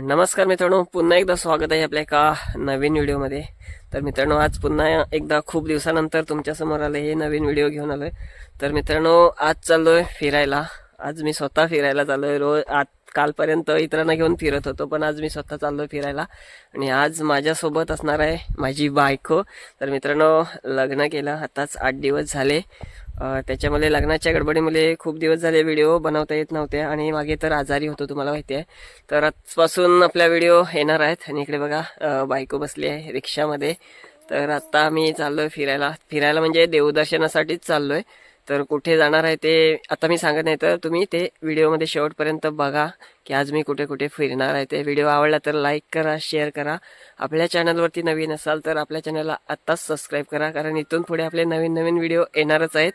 नमस्कार मित्रांनो पुन्हा एकदा स्वागत आहे आपल्या एका नवीन व्हिडिओमध्ये. तर मित्रांनो आज पुन्हा एकदा खूप दिवसानंतर तुमच्यासमोर आलं हे नवीन व्हिडिओ घेऊन आलोय. तर मित्रांनो आज चाललोय फिरायला. आज मी स्वतः फिरायला चाललोय. रोज आज कालपर्यंत इतरांना घेऊन फिरत होतो पण आज मी स्वतः चाललोय फिरायला. आणि आज माझ्यासोबत असणार आहे माझी बायको. तर मित्रांनो लग्न केलं. आताच आठ दिवस झाले. त्याच्यामुळे लग्नाच्या गडबडीमुळे खूप दिवस झाले व्हिडिओ बनवता येत नव्हते आणि मागे तर आजारी होतो तुम्हाला माहिती आहे. तर आजपासून आपल्या व्हिडिओ येणार आहेत आणि इकडे बघा बायको बसली आहे रिक्षामध्ये. तर आता आम्ही चाललोय फिरायला. फिरायला म्हणजे देवदर्शनासाठीच चाललोय. तर कुठे जाणार आहे ते आता मी सांगत नाही तर तुम्ही ते व्हिडिओमध्ये शेवटपर्यंत बघा की आज मी कुठे कुठे फिरणार आहे. ते व्हिडिओ आवडला तर लाईक करा शेअर करा. आपल्या चॅनलवरती नवीन असाल तर आपल्या चॅनलला आत्ताच सबस्क्राईब करा कारण इथून पुढे आपले नवीन नवीन व्हिडिओ येणारच आहेत.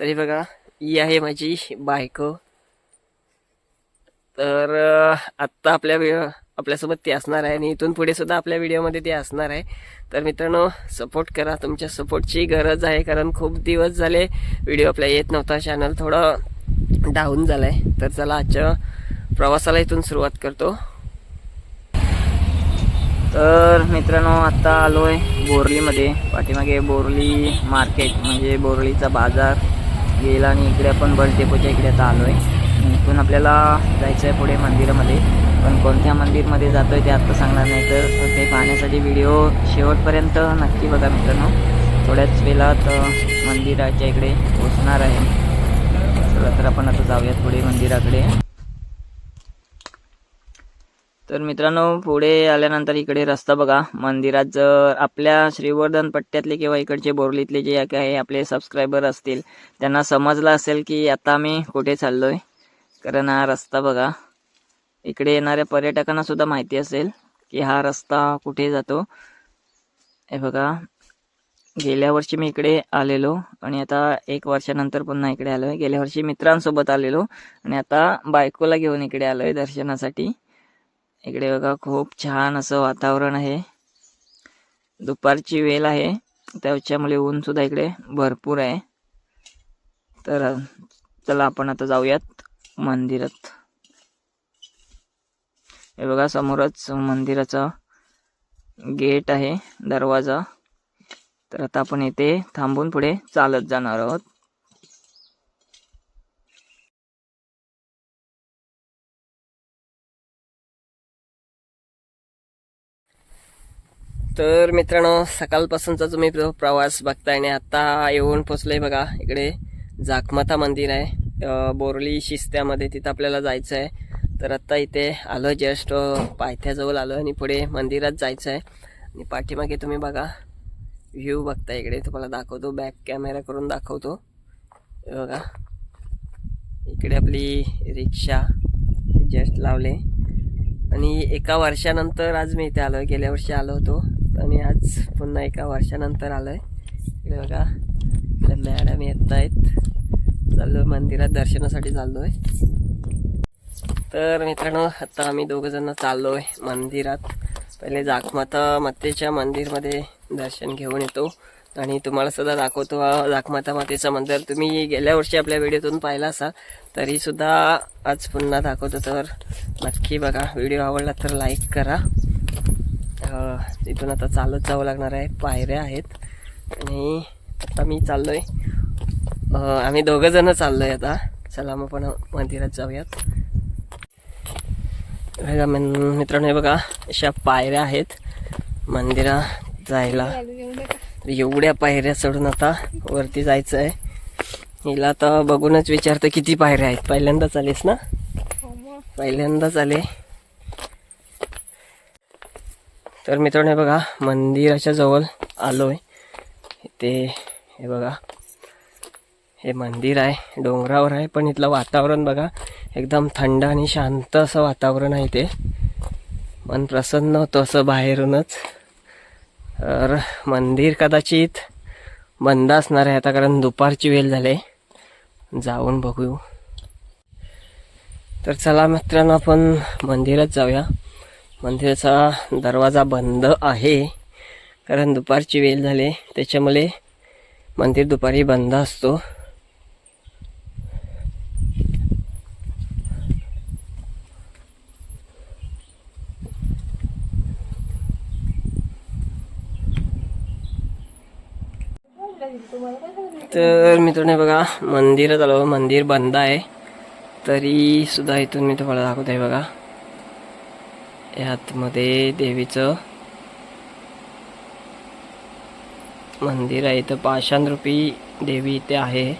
तरी बघा ही आहे माझी बायको. तर आत्ता आपल्या आपल्यासोबत ते असणार आहे आणि इथून पुढे सुद्धा आपल्या व्हिडिओमध्ये ते असणार आहे. तर मित्रांनो सपोर्ट करा. तुमच्या सपोर्टची गरज आहे कारण खूप दिवस झाले व्हिडिओ आपल्या येत नव्हता. चॅनल थोडं डाऊन झालं आहे तर चला आजच्या प्रवासाला इथून सुरुवात करतो. तर मित्रांनो आता आलो आहे बोरलीमध्ये. पाठीमागे बोरली मार्केट म्हणजे बोरलीचा बाजार. गेला आणि इकडे आपण बस इकडे आता आलो आहे इथून आपल्याला जायचं आहे पुढे मंदिरामध्ये. पण कोणत्या मंदिरमध्ये जातो आहे ते आत्ता सांगणार नाही तर ते पाहण्यासाठी व्हिडिओ शेवटपर्यंत नक्की बघा मित्रांनो. थोड्याच वेळात मंदिराच्या इकडे पोचणार आहे. चला तर आपण आता जाऊयात पुढे मंदिराकडे. तर मित्रांनो पुढे आल्यानंतर इकडे रस्ता बघा. मंदिरात जर आपल्या श्रीवर्धन पट्ट्यातले किंवा इकडचे बोरलीतले जे काही आपले सबस्क्रायबर असतील त्यांना समजलं असेल की आता मी कुठे चाललोय. कारण हा रस्ता बघा. इकडे येणाऱ्या पर्यटकांना सुद्धा माहिती असेल की हा रस्ता कुठे जातो. हे बघा. गेल्या वर्षी मी इकडे आलेलो आणि आता एक वर्षानंतर पुन्हा इकडे आलो आहे गेल्या वर्षी मित्रांसोबत आलेलो आणि आता बायकोला घेऊन इकडे आलो आहे दर्शनासाठी. इकडे बघा खूप छान असं वातावरण आहे. दुपारची वेळ आहे. त्याच्यामुळे ऊनसुद्धा इकडे भरपूर आहे. तर चला आपण आता जाऊयात. मंदिरात. हे बघा समोरच मंदिराचा गेट आहे दरवाजा. तर आता आपण इथे थांबून पुढे चालत जाणार आहोत. तर मित्रांनो सकाळपासूनचा तुम्ही प्रवास बघताय आणि आता येऊन पोचलोय बघा इकडे जाखमाता मंदिर आहे. बोरली शिस्त्यामध्ये तिथं आपल्याला जायचं आहे तर आत्ता इथे आलो जस्ट पायथ्याजवळ आलो आणि पुढे मंदिरात जायचं आहे आणि पाठीमागे तुम्ही बघा व्ह्यू बघता इकडे तुम्हाला दाखवतो बॅक कॅमेरा करून दाखवतो. बघा इकडे आपली रिक्षा जस्ट लावले. आणि एका वर्षानंतर आज मी इथे आलो आहे गेल्या वर्षी आलो होतो. आणि आज पुन्हा एका वर्षानंतर आलो आहे इकडे बघा मॅडम येत आहेत चाललो मंदिरात दर्शनासाठी चाललो आहे तर मित्रांनो आता आम्ही दोघं जण चाललो आहे मंदिरात. पहिले जाखमाता मातेच्या मंदिरमध्ये दर्शन घेऊन येतो. आणि तुम्हाला सुद्धा दाखवतो हा जाखमाता मातेचं मंदिर. तुम्ही गेल्या वर्षी आपल्या व्हिडिओतून पाहिला असाल तरी सुद्धा आज पुन्हा दाखवतो. तर नक्की बघा व्हिडिओ आवडला तर लाईक करा. इथून तिथून आता चालत जावं लागणार आहे. पायऱ्या आहेत. आणि आता मी चाललोय. आहे आम्ही दोघं जण चाललोय आता. चला मग पण मंदिरात जाऊयात. बघा मित्रांनो हे बघा अशा पायऱ्या आहेत. मंदिरात जायला. एवढ्या पायऱ्या चढून आता वरती जायचं आहे हिला आता बघूनच विचारतो किती पायऱ्या आहेत? पहिल्यांदाच आलीस ना? पहिल्यांदाच आले. तर मित्रांनो हे बघा मंदिराच्या जवळ आलोय. ते हे बघा हे मंदिर आहे डोंगरावर आहे पण इथलं वातावरण बघा एकदम थंड आणि शांत असं वातावरण आहे ते मन प्रसन्न होतं असं बाहेरूनच. तर मंदिर कदाचित बंद असणार आहे आता कारण दुपारची वेळ झाली. जाऊन बघू तर चला मित्रांनो आपण मंदिरात जाऊया. मंदिराचा दरवाजा बंद आहे कारण दुपारची वेळ झाली. त्याच्यामुळे मंदिर दुपारी बंद असतो. तर मित्रांनो बघा मंदिरात आलो मंदिर बंद आहे. तरी सुद्धा इथून मी तुम्हाला दाखवत आहे बघा. यातमध्ये देवीचं मंदिर आहे. इथं पाषाणरूपी देवी इथे आहे.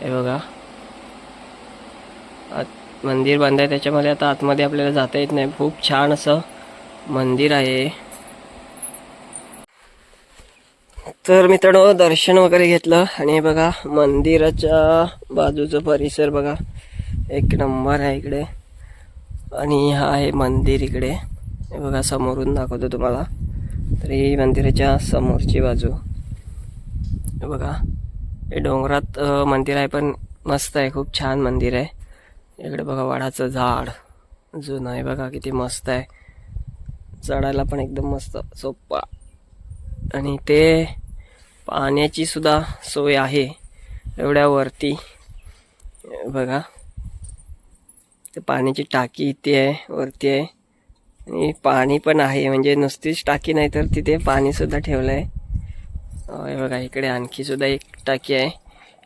हे बघा. आत मंदिर बंद आहे. त्याच्यामध्ये आता आतमध्ये आपल्याला जाता येत नाही. खूप छान असं मंदिर आहे. तर मित्रांनो दर्शन वगैरे घेतलं. आणि बघा मंदिराच्या बाजूचं परिसर बघा. एक नंबर आहे इकडे. आणि हा आहे मंदिर इकडे. बघा समोरून दाखवतो तुम्हाला. तर ही मंदिराच्या समोरची बाजू. हे बघा. हे डोंगरात मंदिर आहे पण मस्त आहे. खूप छान मंदिर आहे. इकडे बघा वडाचं झाड. जुनं आहे बघा किती मस्त आहे. चढायला पण एकदम मस्त सोप्पा आणि ते पाण्याची सुद्धा सोय आहे एवढ्या वरती बघा. ते पाण्याची टाकी इथे आहे वरती आहे. आणि पाणी पण आहे म्हणजे नुसतीच टाकी नाही तर तिथे पाणीसुद्धा ठेवलं आहे बघा इकडे आणखी सुद्धा एक टाकी आहे.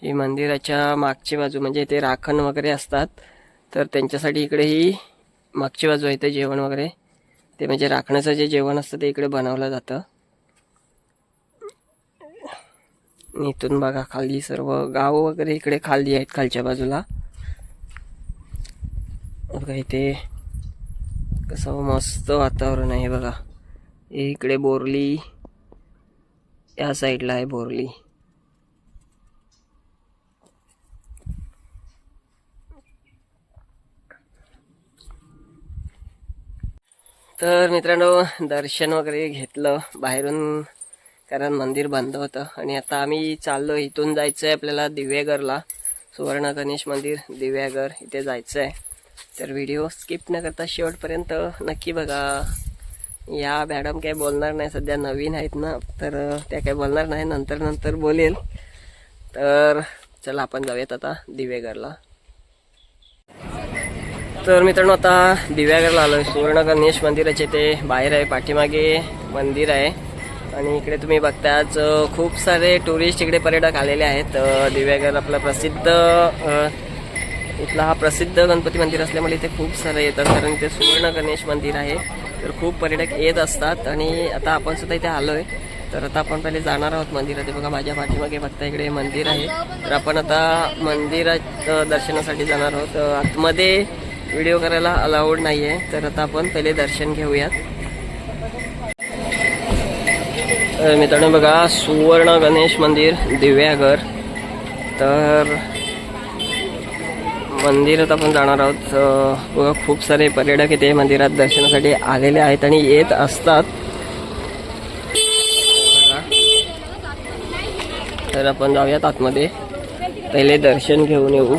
ही मंदिराच्या मागची बाजू म्हणजे ते राखण वगैरे असतात. तर त्यांच्यासाठी इकडे ही मागची बाजू आहे ते जेवण वगैरे. ते म्हणजे राखण्याचं जे जेवण असतं ते इकडे बनवलं जातं आणि इथून बघा खाली सर्व गाव वगैरे इकडे खाली आहेत खालच्या बाजूला. बघा इथे कसं मस्त वातावरण आहे बघा. इकडे बोरली या साईडला आहे बोरली. तर मित्रांनो दर्शन वगैरे घेतलं बाहेरून. कारण मंदिर बंद होतं. आणि आता आम्ही चाललो इथून जायचं आहे आपल्याला दिव्यागरला सुवर्ण गणेश मंदिर दिव्यागर इथे जायचं आहे तर व्हिडिओ स्किप न करता शेवटपर्यंत नक्की बघा. या मॅडम काही बोलणार नाही सध्या नवीन आहेत ना तर त्या काही बोलणार नाही नंतर नंतर बोलेल. तर चला आपण जाऊयात आता दिव्यागरला तर मित्रांनो आता दिव्यागरला आलो सुवर्ण गणेश मंदिराचे ते बाहेर आहे पाठीमागे मंदिर आहे. आणि इकडे तुम्ही बघता आज खूप सारे टुरिस्ट इकडे पर्यटक आलेले आहेत. दिव्यागर आपला प्रसिद्ध इथला हा प्रसिद्ध गणपती मंदिर असल्यामुळे इथे खूप सारे येतात. कारण इथे सुवर्ण गणेश मंदिर आहे. तर खूप पर्यटक येत असतात आणि आता आपण सुद्धा इथे आलो आहे तर आता आपण पहिले जाणार आहोत मंदिरात. बघा माझ्या पाठीमागे बघता इकडे मंदिर आहे. तर आपण आता मंदिरात दर्शनासाठी जाणार आहोत. आतमध्ये व्हिडिओ करायला अलाउड नाही आहे तर आता आपण पहिले दर्शन घेऊयात. तर मित्रांनो बघा सुवर्ण गणेश मंदिर दिव्यागर तर मंदिरात आपण जाणार आहोत. बघा खूप सारे पर्यटक इथे मंदिरात दर्शनासाठी आलेले आहेत आणि येत असतात. बघा. तर आपण जाऊयात आतमध्ये. पहिले दर्शन घेऊन येऊ.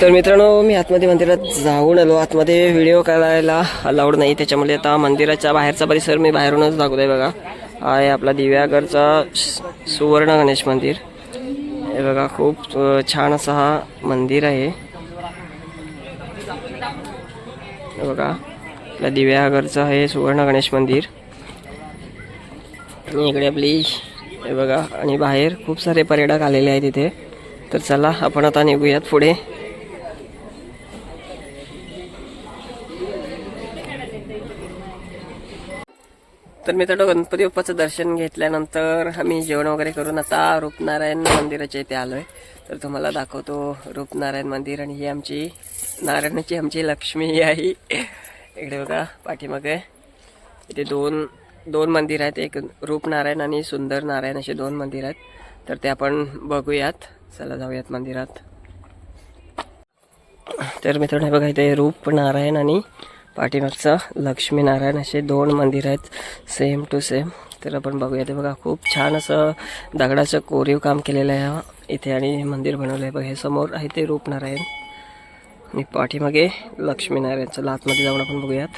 तर मित्रांनो मी आतमध्ये मंदिरात जाऊन आलो. आतमध्ये व्हिडिओ करायला अलाउड नाही. त्याच्यामुळे आता मंदिराच्या बाहेरचा परिसर मी बाहेरूनच दाखवतोय बघा. हा आहे आपला दिव्यागरचा सुवर्ण गणेश मंदिर. हे बघा खूप छान असा हा मंदिर आहे. बघा आपला दिव्यागरचं आहे सुवर्ण गणेश मंदिर. आणि इकडे आपली हे बघा आणि बाहेर खूप सारे पर्यटक आलेले आहेत इथे. तर चला आपण आता निघूयात पुढे. तर मित्रांनो गणपती बाप्पाचं दर्शन घेतल्यानंतर आम्ही जेवण वगैरे करून आता रूपनारायण मंदिराच्या इथे आलोय. तर तुम्हाला दाखवतो रूपनारायण मंदिर आणि ही आमची नारायणाची आमची लक्ष्मी आहे इकडे बघा पाठीमागे. इथे दोन दोन मंदिर आहेत. एक रूपनारायण आणि सुंदर नारायण असे दोन मंदिर आहेत. तर ते आपण बघूयात. चला जाऊयात मंदिरात. तर मित्रांनो बघा इथे रूपनारायण आणि पाठीमागचं लक्ष्मीनारायण असे दोन मंदिर आहेत सेम टू सेम तर आपण बघूया ते बघा खूप छान असं दगडाचं कोरीव काम केलेलं आहे इथे आणि मंदिर बनवलं आहे. बघा हे समोर आहे ते रूपनारायण. आणि पाठीमागे लक्ष्मीनारायणचं आतमध्ये जाऊन आपण बघूयात.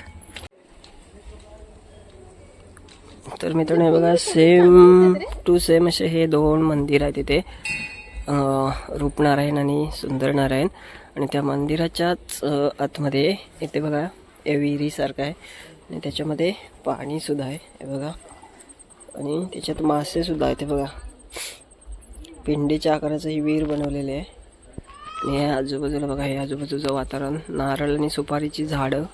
तर मित्रांनो हे बघा सेम टू सेम असे हे दोन मंदिर आहेत इथे. रूपनारायण आणि सुंदरनारायण. आणि त्या मंदिराच्याच आतमध्ये इथे बघा या विहिरीसारखं आहे. आणि त्याच्यामध्ये पाणी सुद्धा आहे. हे बघा. आणि त्याच्यात मासे सुद्धा आहेत बघा. पिंडीच्या आकाराचं ही विहीर बनवलेली आहे. आणि ह्या आजूबाजूला बघा हे आजूबाजूचं वातावरण. नारळ आणि सुपारीची झाडं.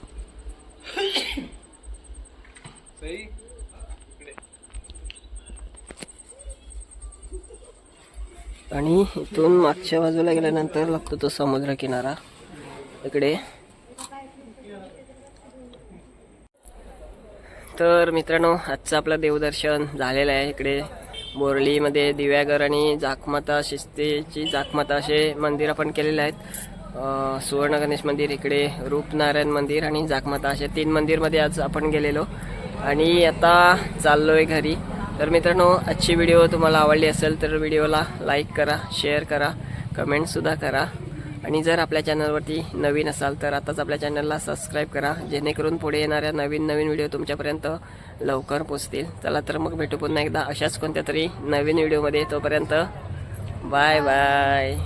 आणि इथून मागच्या बाजूला गेल्यानंतर लागतो तो समुद्र किनारा. इकडे तर मित्रांनो आजचं आपलं देवदर्शन झालेलं आहे इकडे बोरलीमध्ये दिव्यागर आणि जाखमाता शिस्तेची जाखमाता असे मंदिर आपण केलेले आहेत. सुवर्ण गणेश मंदिर इकडे रूपनारायण मंदिर आणि जाखमाता असे तीन मंदिरमध्ये आज आपण गेलेलो. आणि आता चाललोय घरी. तर मित्रांनो आजची व्हिडिओ तुम्हाला आवडली असेल तर व्हिडिओला लाईक करा शेअर करा कमेंटसुद्धा करा. आणि जर आपल्या चॅनलवरती नवीन असाल तर आताच आपल्या चॅनलला सबस्क्राईब करा जेणेकरून पुढे येणाऱ्या नवीन नवीन व्हिडिओ तुमच्यापर्यंत लवकर पोचतील चला तर मग भेटू पुन्हा एकदा अशाच कोणत्या तरी नवीन व्हिडिओमध्ये तोपर्यंत बाय बाय